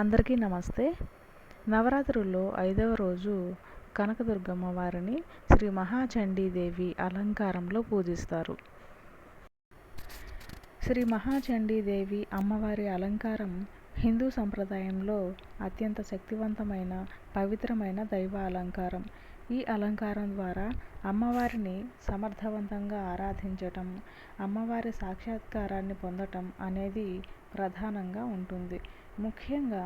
అందరికీ నమస్తే. నవరాత్రుల్లో ఐదవ రోజు కనకదుర్గమ్మ వారిని శ్రీ మహాచండీదేవి అలంకారంలో పూజిస్తారు. శ్రీ మహాచండీదేవి అమ్మవారి అలంకారం హిందూ సంప్రదాయంలో అత్యంత శక్తివంతమైన పవిత్రమైన దైవ అలంకారం. ఈ అలంకారం ద్వారా అమ్మవారిని సమర్థవంతంగా ఆరాధించటం అమ్మవారి సాక్షాత్కారాన్ని పొందటం అనేది ప్రధానంగా ఉంటుంది. ముఖ్యంగా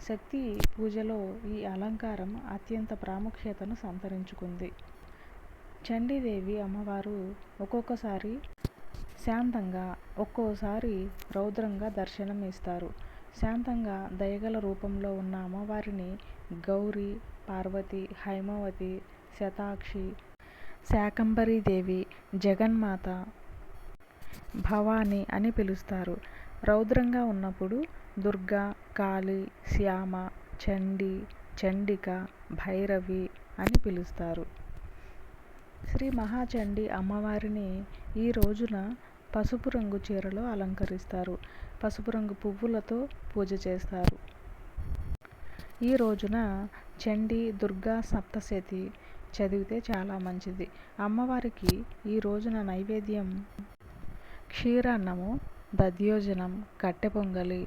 శక్తి పూజలో ఈ అలంకారం అత్యంత ప్రాముఖ్యతను సంతరించుకుంది. చండీదేవి అమ్మవారు ఒక్కొక్కసారి శాంతంగా ఒక్కోసారి రౌద్రంగా దర్శనం ఇస్తారు. శాంతంగా దయగల రూపంలో ఉన్న అమ్మవారిని గౌరీ పార్వతి హైమవతి శతాక్షి శాకంబరీదేవి జగన్మాత భవాని అని పిలుస్తారు. రౌద్రంగా ఉన్నప్పుడు దుర్గా కాళి శ్యామ చండి చండిక భైరవి అని పిలుస్తారు. శ్రీ మహాచండి అమ్మవారిని ఈ రోజున పసుపు రంగు చీరలో అలంకరిస్తారు. పసుపు రంగు పువ్వులతో పూజ చేస్తారు. ఈ రోజున చండి దుర్గా సప్తశతి చదివితే చాలా మంచిది. అమ్మవారికి ఈ రోజున నైవేద్యం క్షీరాన్నము దధ్యోజనం కట్టె పొంగలి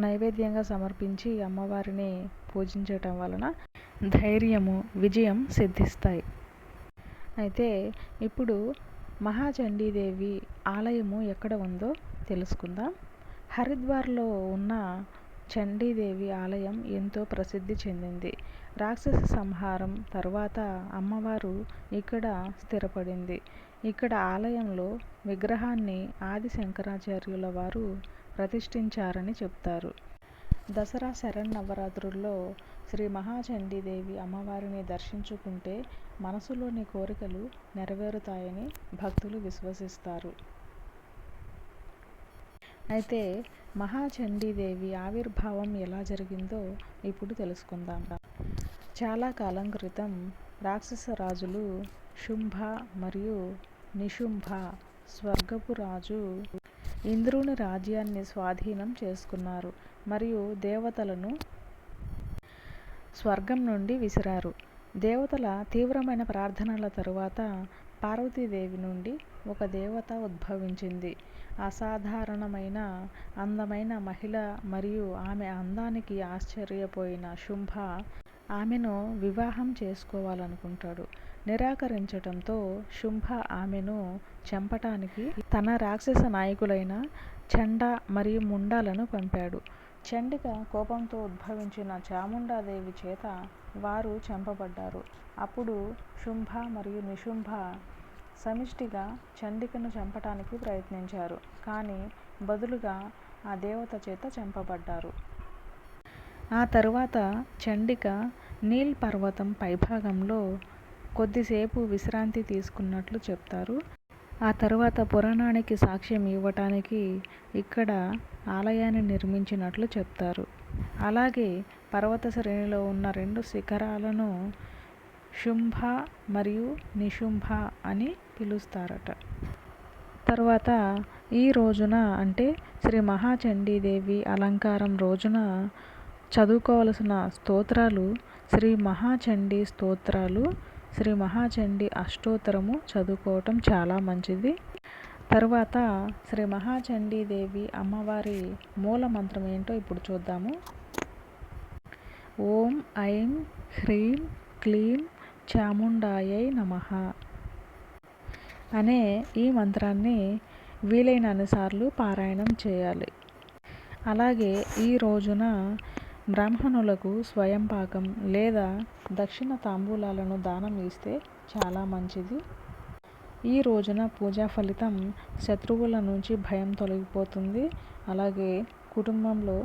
నైవేద్యంగా సమర్పించి అమ్మవారిని పూజించటం వలన ధైర్యము విజయం సిద్ధిస్తాయి. అయితే ఇప్పుడు మహాచండీదేవి ఆలయము ఎక్కడ ఉందో తెలుసుకుందాం. హరిద్వార్లో ఉన్న చండీదేవి ఆలయం ఎంతో ప్రసిద్ధి చెందింది. రాక్షస సంహారం తర్వాత అమ్మవారు ఇక్కడ స్థిరపడింది. ఇక్కడ ఆలయంలో విగ్రహాన్ని ఆది శంకరాచార్యుల వారు ప్రతిష్ఠించారని చెప్తారు. దసరా శరన్నవరాత్రుల్లో శ్రీ మహాచండీదేవి అమ్మవారిని దర్శించుకుంటే మనసులోని కోరికలు నెరవేరుతాయని భక్తులు విశ్వసిస్తారు. అయితే మహాచండీదేవి ఆవిర్భావం ఎలా జరిగిందో ఇప్పుడు తెలుసుకుందాం. చాలా కాలం క్రితం రాక్షస రాజులు శుంభ మరియు నిశుంభ స్వర్గపు రాజు ఇంద్రుని రాజ్యాన్ని స్వాధీనం చేసుకున్నారు మరియు దేవతలను స్వర్గం నుండి విసిరారు. దేవతల తీవ్రమైన ప్రార్థనల తరువాత పార్వతీదేవి నుండి ఒక దేవత ఉద్భవించింది. అసాధారణమైన అందమైన మహిళ మరియు ఆమె అందానికి ఆశ్చర్యపోయిన శుంభ ఆమెను వివాహం చేసుకోవాలనుకుంటాడు. నిరాకరించటంతో శుంభ ఆమెను చంపటానికి తన రాక్షస నాయకులైన చండ మరియు ముండాలను పంపాడు. చండిక కోపంతో ఉద్భవించిన చాముండాదేవి చేత వారు చంపబడ్డారు. అప్పుడు శుంభ మరియు నిశుంభ సమిష్టిగా చండికను చంపటానికి ప్రయత్నించారు కానీ బదులుగా ఆ దేవత చేత చంపబడ్డారు. ఆ తరువాత చండిక నీల్ పర్వతం పైభాగంలో కొద్దిసేపు విశ్రాంతి తీసుకున్నట్లు చెప్తారు. ఆ తర్వాత పురాణానికి సాక్ష్యం ఇవ్వటానికి ఇక్కడ ఆలయాన్ని నిర్మించినట్లు చెప్తారు. అలాగే పర్వత శ్రేణిలో ఉన్న రెండు శిఖరాలను శుంభ మరియు నిశుంభ అని పిలుస్తారట. తర్వాత ఈ రోజున అంటే శ్రీ మహాచండీదేవి అలంకారం రోజున చదువుకోవలసిన స్తోత్రాలు శ్రీ మహాచండీ స్తోత్రాలు శ్రీ మహాచండీ అష్టోత్తరము చదువుకోవటం చాలా మంచిది. తర్వాత శ్రీ మహాచండీదేవి అమ్మవారి మూల మంత్రం ఏంటో ఇప్పుడు చూద్దాము. ఓం ఐం హ్రీం క్లీం చాముండాయై నమ అనే ఈ మంత్రాన్ని వీలైన అన్నిసార్లు పారాయణం చేయాలి. అలాగే ఈ రోజున బ్రాహ్మణులకు స్వయం పాకం లేదా దక్షిణ తాంబూలాలను దానం ఇస్తే చాలా మంచిది. ఈ రోజున పూజా ఫలితం శత్రువుల నుంచి భయం తొలగిపోతుంది. అలాగే కుటుంబంలో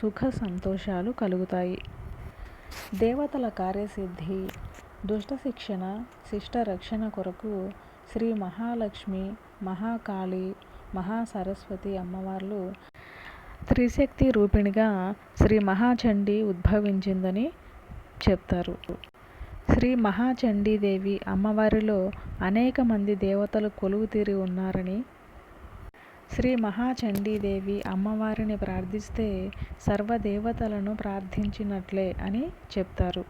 సుఖ సంతోషాలు కలుగుతాయి. దేవతల కార్యసిద్ధి దుష్ట శిక్షణ శిష్ట రక్షణ కొరకు శ్రీ మహాలక్ష్మి మహాకాళి మహాసరస్వతి అమ్మవార్లు త్రిశక్తి రూపిణిగా శ్రీ మహాచండీ ఉద్భవించిందని చెప్తారు. శ్రీ మహాచండీదేవి అమ్మవారిలో అనేక మంది దేవతలు కొలువు తీరి ఉన్నారని శ్రీ మహాచండీదేవి అమ్మవారిని ప్రార్థిస్తే సర్వదేవతలను ప్రార్థించినట్లే అని చెప్తారు.